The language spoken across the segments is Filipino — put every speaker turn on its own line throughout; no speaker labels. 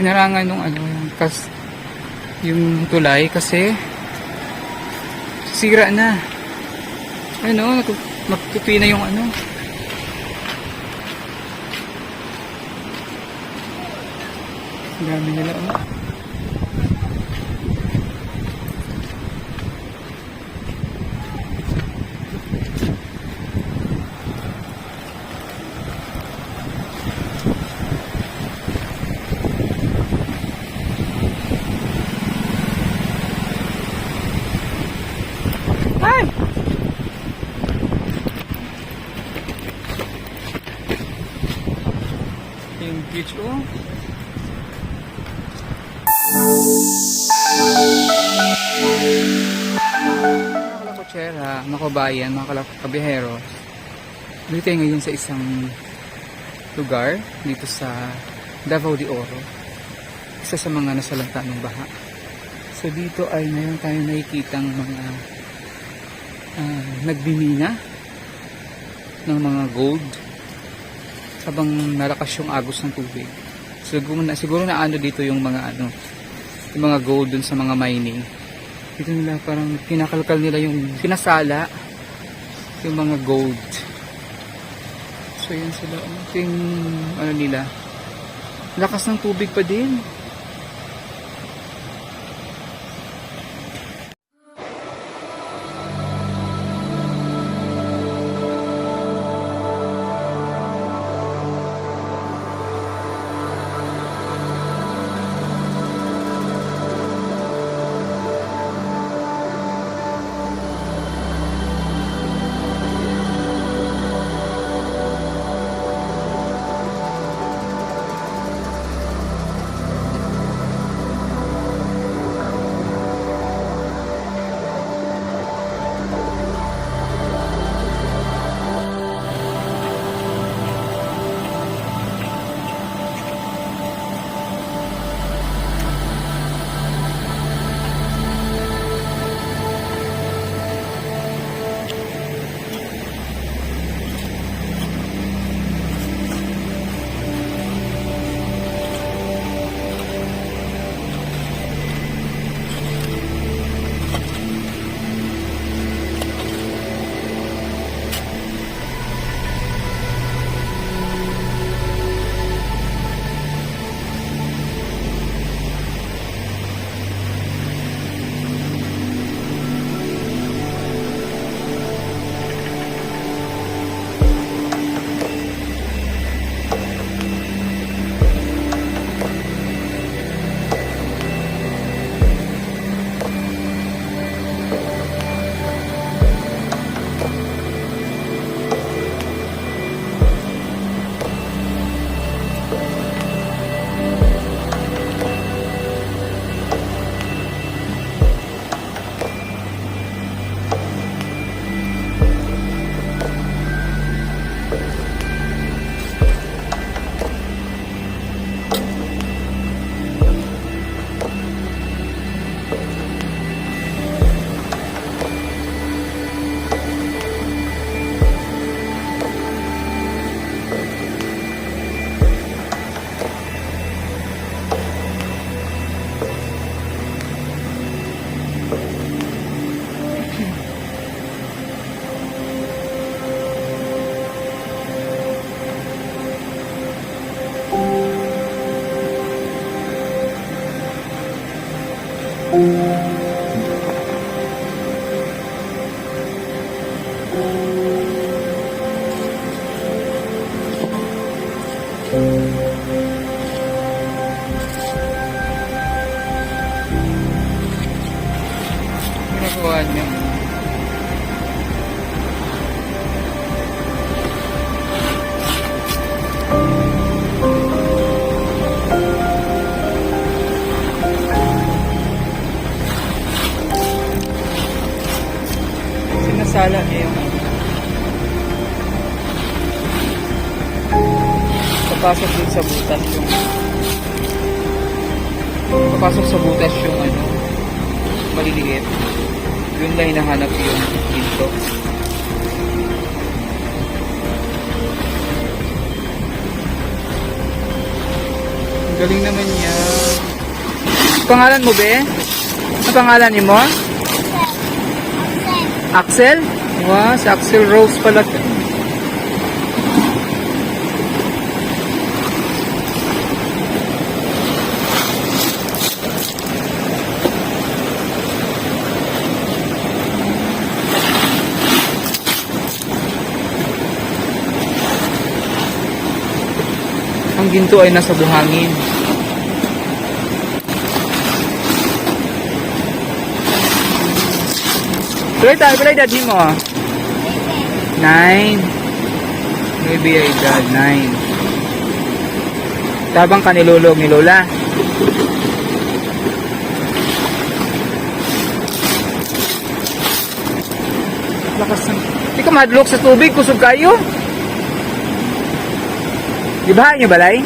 Pinarangan nung ano, yung, kas, yung tulay kasi sira na. Ano, magtutuwi na yung ano. Ang dami nila. Ano. Kalakotsera, mga kalakabihero. Dito tayo ngayon sa isang lugar dito sa Davao de Oro. Isa sa mga nasalanta ng baha. So dito ay mayroon tayong nakikitang mga ah, nagbimina ng mga gold habang nalakas yung agos ng tubig. Siguro na, siguro na ano dito yung mga ano, yung mga gold dun sa mga mining. Dito nila parang kinakalkal nila yung sinasala yung mga gold. So yun sila, ito ano nila. Lakas ng tubig pa din. Papasok sa butas yung ano maliliit. Yun lang hinahanap yung ginto. Ang Galing naman niya. Pangalan mo, be? Ang pangalan ni mo? Axel? Wow, si Axel Rose pala. Ang ginto ay nasa buhangin. Tuloy tayo, pala edad mo. Nine. Maybe ay edad, nine. Tabang ka nilulog ni Lola. Lakas ng... Di ka madlok sa tubig, kusog kayo. Gibaha niyo balay?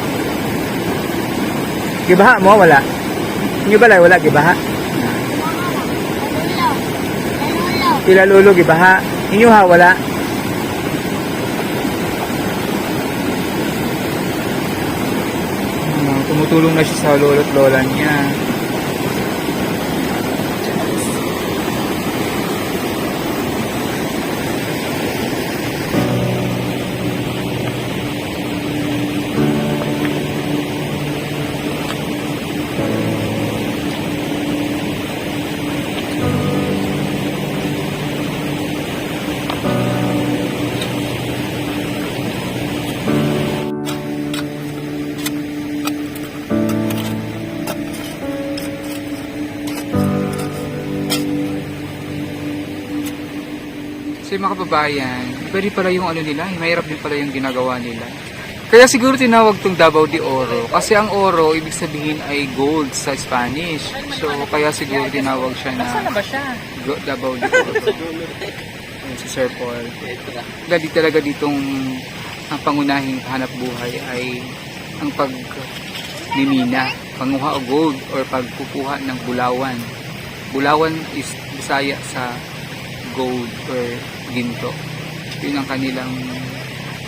Gibaha mo, wala. Niyo balay, wala, gibaha. Sila lolo, gibaha. Inyo ha, wala. Ah, tumutulong na siya sa lolo't lola niya. So yung mga kababayan, iba rin pala yung ano nila, mahirap din pala yung ginagawa nila. Kaya siguro tinawag tong Davao de Oro. Kasi ang oro, ibig sabihin ay gold sa Spanish. So kaya siguro tinawag siya na
Saan na ba siya?
Go- Davao de Oro. Ayan si Sir Paul. Dali talaga ditong ang pangunahing hanap buhay ay ang pagmimina, panguha o gold or pagkukuha ng bulawan. Bulawan is Bisaya sa gold or ginto. Yun ang kanilang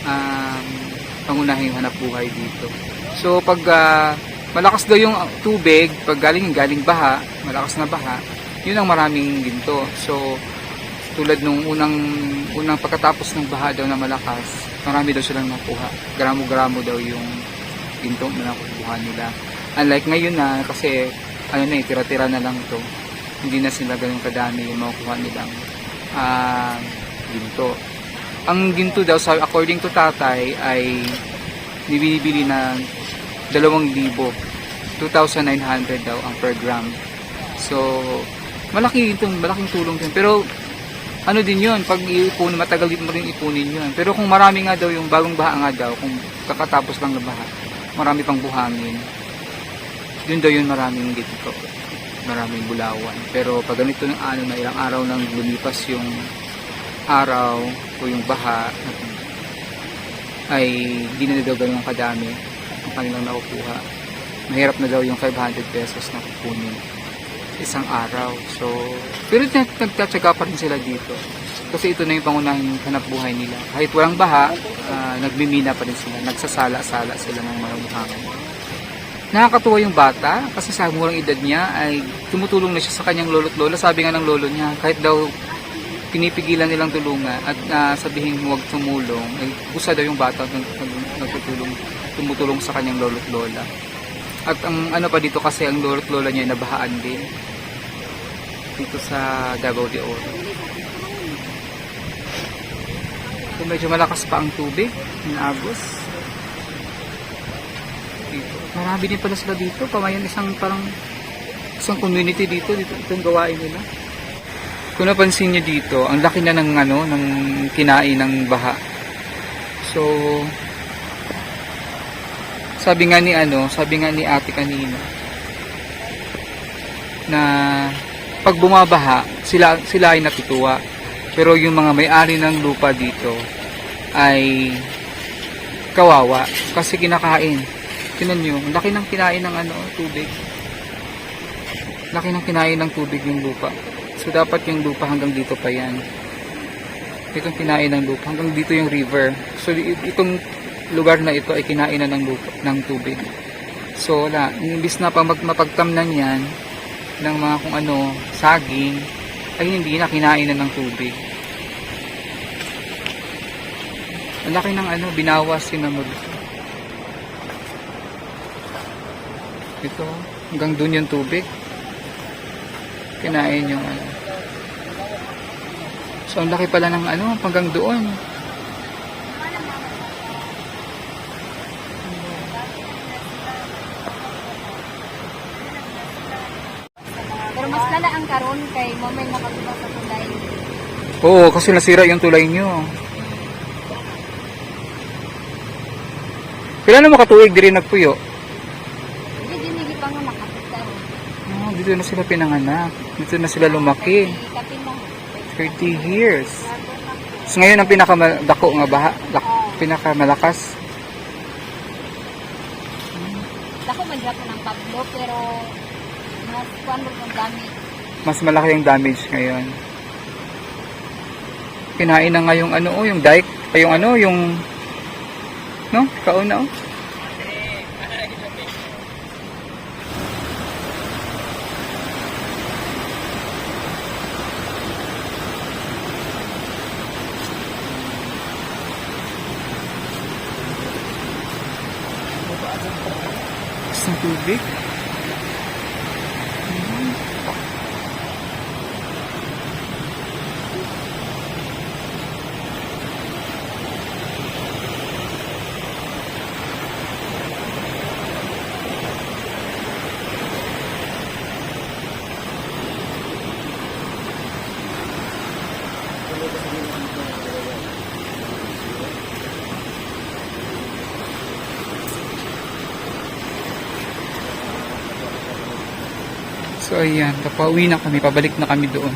um, pangunahing hanap buhay dito. So pag ah, malakas daw yung tubig, pag galing galing baha, malakas na baha, yun ang maraming ginto. So tulad nung unang unang pagkatapos ng baha daw na malakas, marami daw silang nakuha. Gramo-gramo daw yung ginto na nakukuha nila. Unlike ngayon na kasi ano na eh, tira-tira na lang to. Hindi na sila ganun kadami yung makukuha nilang ah, ginto. Ang ginto daw, sa, according to tatay, ay binibili na 2,000. 2,900 daw ang per gram. So, malaki itong, malaking tulong din. Pero, ano din yun, pag iipon, matagal din mo rin ipunin yun. Pero kung marami nga daw, yung bagong baha nga daw, kung kakatapos lang ng baha, marami pang buhangin. Yun daw yun maraming dito maraming bulawan. Pero pag ganito ng ano na ilang araw nang lumipas yung araw o yung baha ay hindi na daw ganun kadami ang kanilang nakukuha. Mahirap na daw yung 500 pesos na kukunin isang araw. So, pero nag- nagtatsaga pa rin sila dito. Kasi ito na yung pangunahing hanap buhay nila. Kahit walang baha, ah, nagmimina pa rin sila. Nagsasala-sala sila ng mga buhangin. Nakakatuwa yung bata kasi sa murang edad niya ay tumutulong na siya sa kanyang lolo't lola. Sabi nga ng lolo niya, kahit daw pinipigilan nilang tulungan at uh, sabihin huwag tumulong, ay kusa daw yung bata nag, nag, nagtutulong, tumutulong sa kanyang lolo't lola. At ang ano pa dito kasi ang lolo't lola niya ay nabahaan din dito sa Davao de Oro. So medyo malakas pa ang tubig ng Agos. Dito. Marami din pala sila dito. Pamayan isang parang isang community dito. Dito itong gawain nila. Kung napansin niyo dito, ang laki na ng ano, ng kinain ng baha. So, sabi nga ni ano, sabi nga ni ate kanina, na pag bumabaha, sila, sila ay natutuwa. Pero yung mga may-ari ng lupa dito ay kawawa kasi kinakain. Tinan nyo, laki ng kinain ng ano, tubig. Laki ng kinain ng tubig yung lupa. So dapat yung lupa hanggang dito pa yan. Itong kinain ng lupa, hanggang dito yung river. So itong lugar na ito ay kinain na ng lupa, ng tubig. So wala, imbis na pag mapagtamnan yan ng mga kung ano, saging, ay hindi na kinain na ng tubig. Ang laki ng ano, binawas sinamod. Ito, hanggang dun yung tubig. Kinain yung ano. So, ang laki pala ng ano, hanggang doon.
Pero mas lala ang karon kay mo may sa tulay.
Oo, kasi nasira yung tulay nyo. Kailan na makatuwig din nagpuyo?
Hindi dinigi pa nga nakapita.
Oh, dito na sila pinanganak. Dito na sila lumaki.
Kapin mo.
30 years. So ngayon ang pinakamagdako nga baha, lak, pinakamalakas.
Dako man dyan ng Pablo pero mas kuan mo ng dami.
Mas malaki yung damage ngayon. Kinain na nga yung ano, oh, yung dike, ay yung ano, yung no, kauna oh. Sa So ayan, papauwi na kami, pabalik na kami doon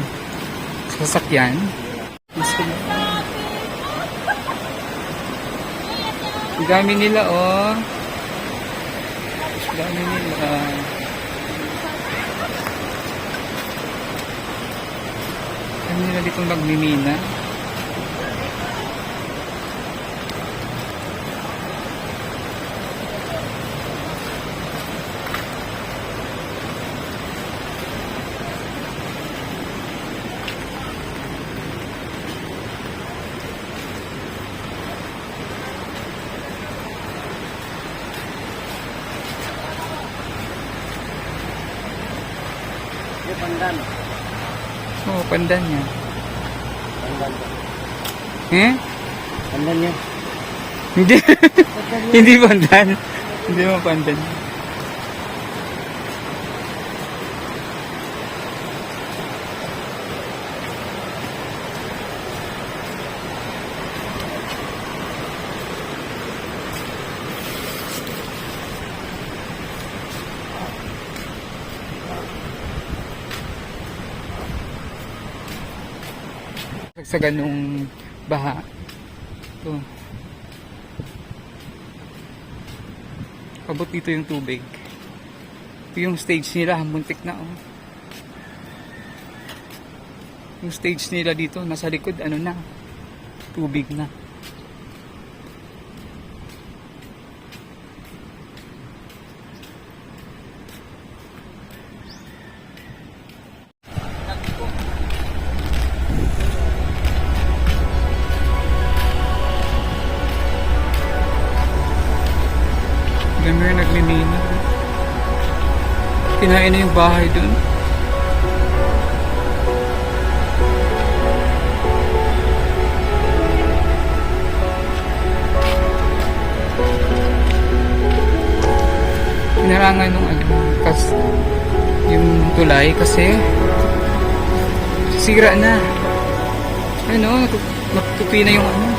sa sasakyan. Mas Ang dami nila oh. Ang dami nila. Ang dami nila ditong magmimina.
Yung pandan.
Oo, oh, pandan niya.
Pandan.
Eh?
Pandan niya.
Hindi. Hindi pandan. Hindi mo pandan. Sa ganung baha. Ito. Abot dito yung tubig. Ito yung stage nila, muntik na oh. Yung stage nila dito, nasa likod, ano na, tubig na. Nagmimina. Kinain na yung bahay dun. Pinarangan nung ano, kas, yung tulay kasi sira na. Ano, natupi na yung ano,